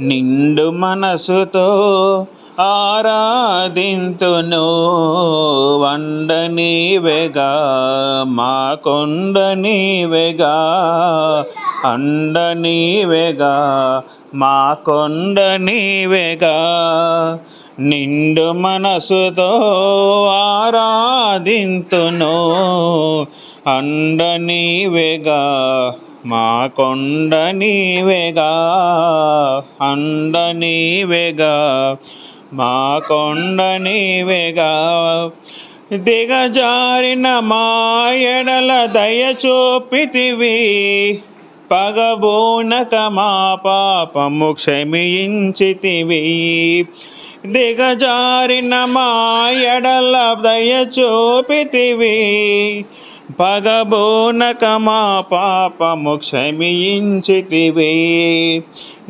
నిండు మనసుతో ఆరాధింతును. వండనీవెగా మా కొండనీవెగా అండనీవెగా మా కొండనీవెగా నిండు మనసుతో ఆరాధింతును. అండనీవెగా మా కొండ నీవేగా అండ నీవేగా. మా కొండ నీవేగా దిగజారిన మా ఎడల దయ చూపితివి. పగబోనక మా పాపము క్షమించితివి. దిగజారిన మా ఎడల దయ చూపితివి. పగబోనక మా పాపము క్షమించితివే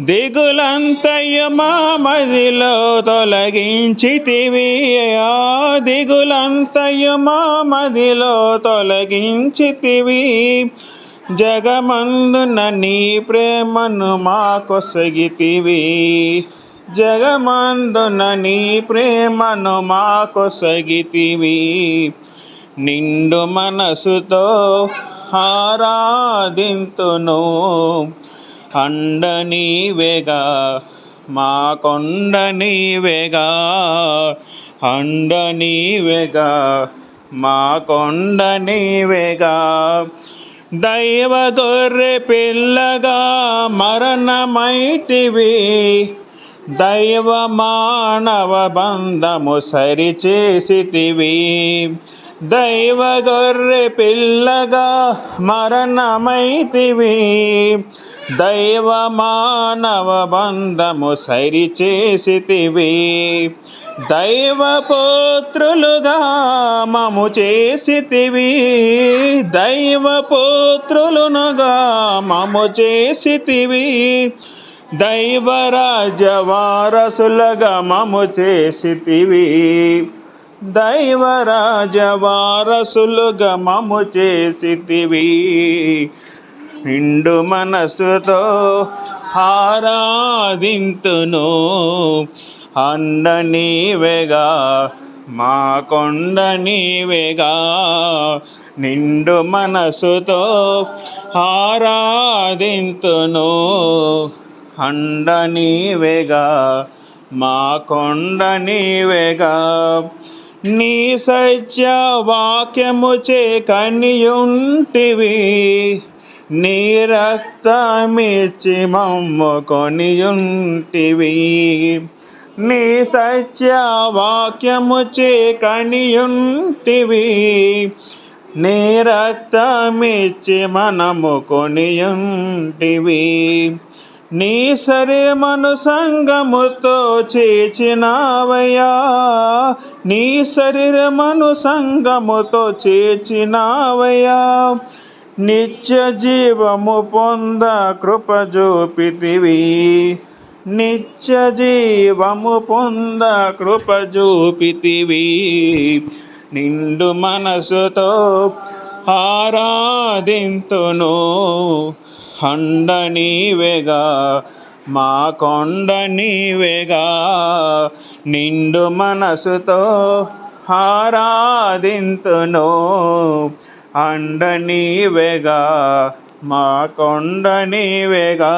దిగులంతయ్య మా మదిలో తొలగించితివి. ఆ మా మదిలో తొలగించితివి. జగమందున నీ ప్రేమను మాకొసగితివి. జగమందున నీ ప్రేమను మాకొసగితివి. నిండు మనసుతో ఆరాధింతును. అండ నీవేగా మా కొండ నీవేగా. అండ నీవేగా మా కొండ నీవేగా. దైవ గొర్రె పిల్లగా మరణమైతివి. దైవ మానవ బంధము సరిచేసితివి. దైవ గొర్రె పిల్లగా మరణమైతివి. దైవ మానవ బంధము సరిచేసితివి. దైవ పుత్రులుగా మము చేసితివి. దైవ పుత్రులునుగా మము చేసితివి. దైవ రాజవారసులుగా మము చేసితివి. దైవరాజ వారసులుగా మము చేసితివి. నిండు మనసుతో ఆరాధింతును. అండ నీవేగా మా కొండ నీవేగా. నిండు మనసుతో ఆరాధింతును. అండ నీవేగా మా కొండ నీవేగా. నీ సత్య వాక్యము చే కనియుంటివి నీ రక్తమిచ్చి మమ్ము కొనియుంటివి. నీ సత్య వాక్యము చే కనియుంటివి నీ రక్తమిచ్చి మనము కొనియుంటివి. నీ శరీరమను సంగముతో చేచినావయ్యా నీ శరీరమను సంగముతో చేచినావయ్యా నిత్య జీవము పొంద కృప చూపితివి. నిత్య జీవము పొంద కృప చూపితివి. నిండు మనసుతో ఆరాధింతును. అండ నీవేగా మా కొండ నీవేగా నిండు మనసుతో ఆరాధింతును. అండ నీవేగా మా కొండ నీవేగా.